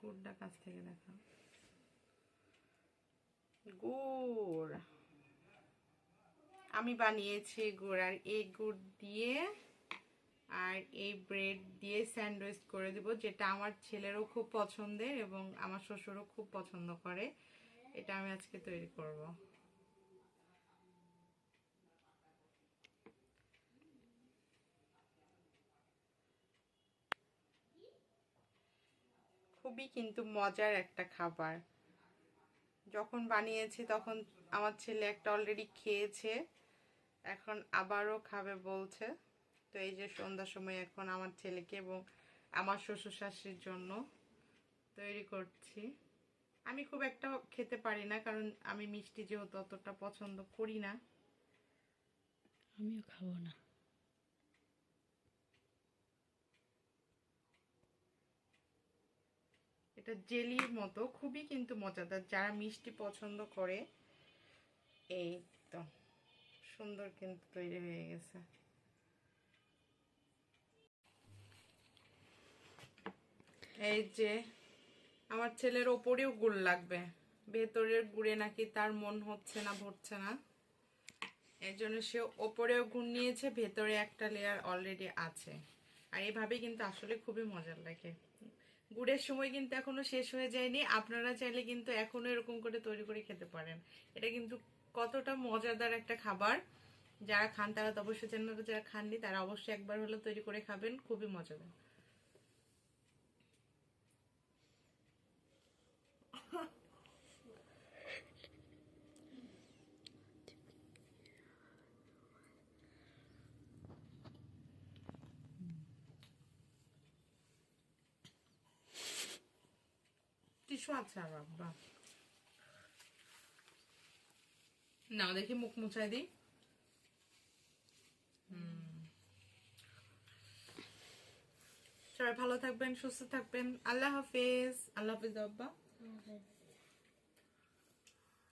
গুড়টা কাছ থেকে দেখা গুড়। আমি বানিয়েছি গুড়, আর এই গুড় দিয়ে আর এই ব্রেড দিয়ে স্যান্ডউইচ করে দিব, যেটা আমার ছেলেরও খুব পছন্দের এবং আমার শ্বশুরও খুব পছন্দ করে। এটা আমি আজকে তৈরি করব। খুবই কিন্তু মজার একটা খাবার। যখন বানিয়েছি তখন আমার ছেলে একটা অলরেডি খেয়েছে, এখন আবারও খাবে বলছে। তো এই যে সন্ধ্যার সময় এখন আমার ছেলেকে এবং আমার শ্বশুর শাশুড়ির জন্য তৈরি করছি। আমি খুব একটা খেতে পারি না, কারণ আমি মিষ্টি যেহেতু অতটা পছন্দ করি না। আমিও খাব না। এটা জেলির মতো, খুবই কিন্তু মজাদার। যারা মিষ্টি পছন্দ করে, এই তো, সুন্দর কিন্তু তৈরি হয়ে গেছে। এই যে, আমার ছেলের ওপরেও গুড় লাগবে। ভেতরের গুড়ে নাকি তার মন হচ্ছে না, ভরছে না। এর জন্য সে ওপরেও গুড় নিয়েছে, ভেতরে একটা লেয়ার অলরেডি আছে। আর এভাবে কিন্তু আসলে খুবই মজার লাগে। গুড়ের সময় কিন্তু এখনও শেষ হয়ে যায়নি। আপনারা চাইলে কিন্তু এখনও এরকম করে তৈরি করে খেতে পারেন। এটা কিন্তু কতটা মজাদার একটা খাবার। যারা খান তারা তো অবশ্যই জানেন যারা খাননি, তারা অবশ্যই একবার হলেও তৈরি করে খাবেন। খুবই মজাদার। না দেখি মুখ মুছাই দিই। সবাই ভালো থাকবেন সুস্থ থাকবেন। আল্লাহ হাফিজ। আল্লাহ হাফিজ আব্বা।